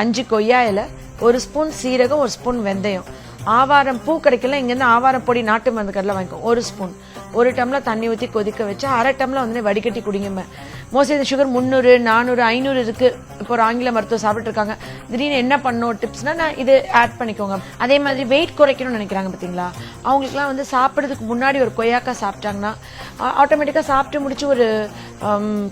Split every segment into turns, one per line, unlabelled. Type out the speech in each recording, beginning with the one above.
அஞ்சு கொய்யா இலை ஒரு ஸ்பூன் சீரகம் ஒரு ஸ்பூன் வெந்தயம். ஆவாரம் பூ கிடைக்கல இங்கேருந்து ஆவாரம் பொடி நாட்டு மருந்து கடையில் வாங்கிக்கோ ஒரு ஸ்பூன். ஒரு டம்ளர் தண்ணி ஊற்றி கொதிக்க வச்சு அரை டம்ளர் வந்து வடிகட்டி குடிங்க மோஸ்ட்லி இந்த சுகர் முந்நூறு நானூறு ஐநூறு இருக்குது இப்போ ஒரு ஆங்கில மருத்துவம் சாப்பிட்ருக்காங்க திடீர்னு என்ன பண்ணணும் டிப்ஸ்னால் நான் இது ஆட் பண்ணிக்கோங்க. அதே மாதிரி வெயிட் குறைக்கணும்னு நினைக்கிறாங்க பார்த்தீங்களா? அவங்களுக்குலாம் வந்து சாப்பிட்றதுக்கு முன்னாடி ஒரு கொய்யாக்காய் சாப்பிட்டாங்கன்னா ஆட்டோமேட்டிக்காக சாப்பிட்டு முடிச்சு ஒரு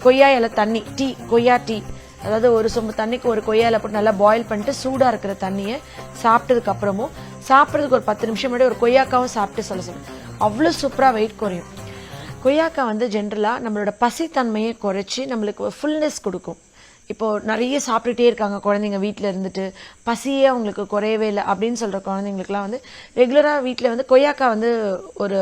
கொய்யா இலை தண்ணி டீ கொய்யா டீ அதாவது ஒரு சொம்பு தண்ணிக்கு ஒரு கொய்யாவில் போட்டு நல்லா பாயில் பண்ணிட்டு சூடாக இருக்கிற தண்ணியை சாப்பிட்டதுக்கு அப்புறமும் சாப்பிட்றதுக்கு ஒரு பத்து நிமிஷம் முன்னாடி ஒரு கொய்யாக்காவும் சாப்பிட்டு சொல்ல சொல்லணும் அவ்வளோ சூப்பராக வெயிட் குறையும். கொய்யாக்காய் வந்து ஜென்ரலாக நம்மளோட பசித்தன்மையை குறைச்சி நம்மளுக்கு ஃபுல்னஸ் கொடுக்கும். இப்போது நிறைய சாப்பிட்டுட்டே இருக்காங்க குழந்தைங்க வீட்டில் இருந்துட்டு பசியே அவங்களுக்கு குறையவே இல்லை அப்படின்னு சொல்கிற குழந்தைங்களுக்குலாம் வந்து ரெகுலராக வீட்டில் வந்து கொய்யாக்காய் வந்து ஒரு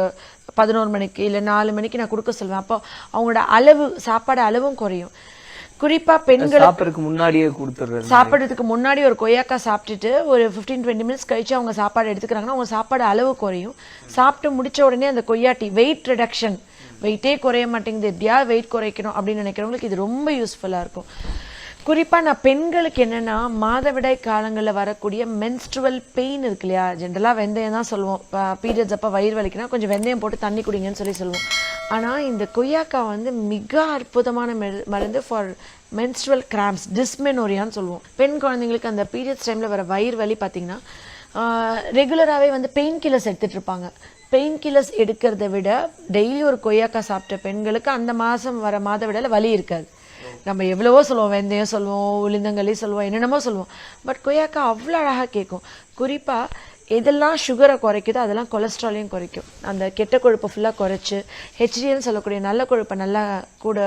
பதினோரு மணிக்கு இல்லை நாலு மணிக்கு நான் கொடுக்க சொல்லுவேன் அப்போ அவங்களோட அளவு சாப்பாடு அளவும் குறையும். குறிப்பாக பெண்கள்
சாப்பிடறதுக்கு முன்னாடியே கொடுத்துடுறது
சாப்பிட்றதுக்கு முன்னாடி ஒரு கொய்யாக்காய் சாப்பிட்டுட்டு ஒரு 15 டுவெண்ட்டி மினிட்ஸ் கழிச்சு அவங்க சாப்பாடு எடுத்துக்கிறாங்கன்னா அவங்க சாப்பாடு அளவு குறையும். சாப்பிட்டு முடிச்ச உடனே அந்த கொய்யாட்டி வெயிட் ரிடக்ஷன் வெயிட்டே குறைய மாட்டேங்குது. எப்படியா வெயிட் குறைக்கணும் அப்படின்னு நினைக்கிறவங்களுக்கு இது ரொம்ப யூஸ்ஃபுல்லாக இருக்கும். குறிப்பாக நான் பெண்களுக்கு என்னன்னா மாதவிடாய் காலங்களில் வரக்கூடிய menstrual பெயின் இருக்கு இல்லையா? ஜென்ரலாக வெந்தயம் தான் சொல்லுவோம். பீரியட்ஸ் அப்போ வயிறு வலிக்குன்னா கொஞ்சம் வெந்தயம் போட்டு தண்ணி குடிங்கன்னு சொல்லி சொல்லுவோம். ஆனால் இந்த கொய்யாக்காய் வந்து மிக அற்புதமான மெரு- மருந்து ஃபார் மென்ஸ்ட்ரல் கிராம்ஸ் டிஸ்மெனோரியான்னு சொல்லுவோம். பெண் குழந்தைங்களுக்கு அந்த பீரியட்ஸ் டைமில் வர வயிறு வலி பார்த்தீங்கன்னா ரெகுலராகவே வந்து பெயின் கில்லர்ஸ் எடுத்துகிட்டு இருப்பாங்க. பெயின் கில்லர்ஸ் எடுக்கிறத விட டெய்லி ஒரு கொய்யாக்காய் சாப்பிட்ட பெண்களுக்கு அந்த மாதம் வர மாத விட வலி இருக்காது. நம்ம எவ்வளவோ சொல்லுவோம் வெந்தயம் சொல்லுவோம் உளுந்தங்களி சொல்லுவோம் என்னென்னமோ சொல்லுவோம். பட் கொய்யாக்காய் அவ்வளோ அழகாக கேட்கும் குறிப்பாக எதெல்லாம் சுகரை குறைக்குதோ அதெல்லாம் கொலஸ்ட்ராலையும் குறைக்கும். அந்த கெட்ட கொழுப்பை ஃபுல்லாக குறைச்சி ஹெச்டிஎல்னு சொல்லக்கூடிய நல்ல கொழுப்பை நல்லா கூட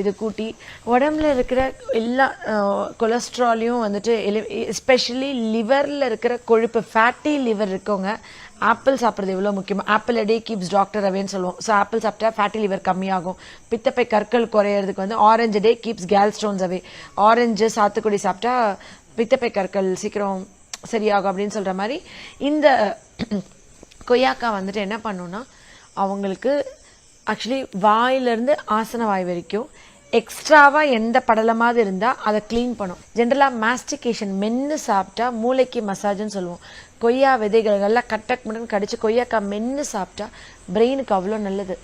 இது கூட்டி உடம்புல இருக்கிற எல்லா கொலஸ்ட்ராலையும் வந்துட்டு எலி எஸ்பெஷலி லிவரில் இருக்கிற கொழுப்பு ஃபேட்டி லிவர் இருக்கவங்க ஆப்பிள் சாப்பிட்றது எவ்வளோ முக்கியம்? ஆப்பிள் அடே கீப்ஸ் டாக்டர் அவேன்னு சொல்லுவோம். ஸோ ஆப்பிள் சாப்பிட்டா ஃபேட்டி லிவர் கம்மியாகும். பித்தப்பை கற்கள் குறையிறதுக்கு வந்து orange day keeps gallstones away orange சாத்துக்குடி சாப்பிட்டா பித்தப்பை கற்கள் சீக்கிரம் சரியாகும் அப்படின்னு சொல்கிற மாதிரி இந்த கொய்யாக்காய் வந்துட்டு என்ன பண்ணுன்னா அவங்களுக்கு ஆக்சுவலி வாயிலிருந்து ஆசன வாய் வரைக்கும் எக்ஸ்ட்ராவாக எந்த படலமாவது இருந்தால் அதை க்ளீன் பண்ணும். ஜென்ரலாக மாஸ்டிகேஷன் மென்று சாப்பிட்டா மூளைக்கு மசாஜ்னு சொல்லுவோம். கொய்யா விதைகள் எல்லாம் கட்டக் மட்டும் கடிச்சு கொய்யாக்காய் மென்று சாப்பிட்டா பிரெயினுக்கு அவ்வளோ நல்லது.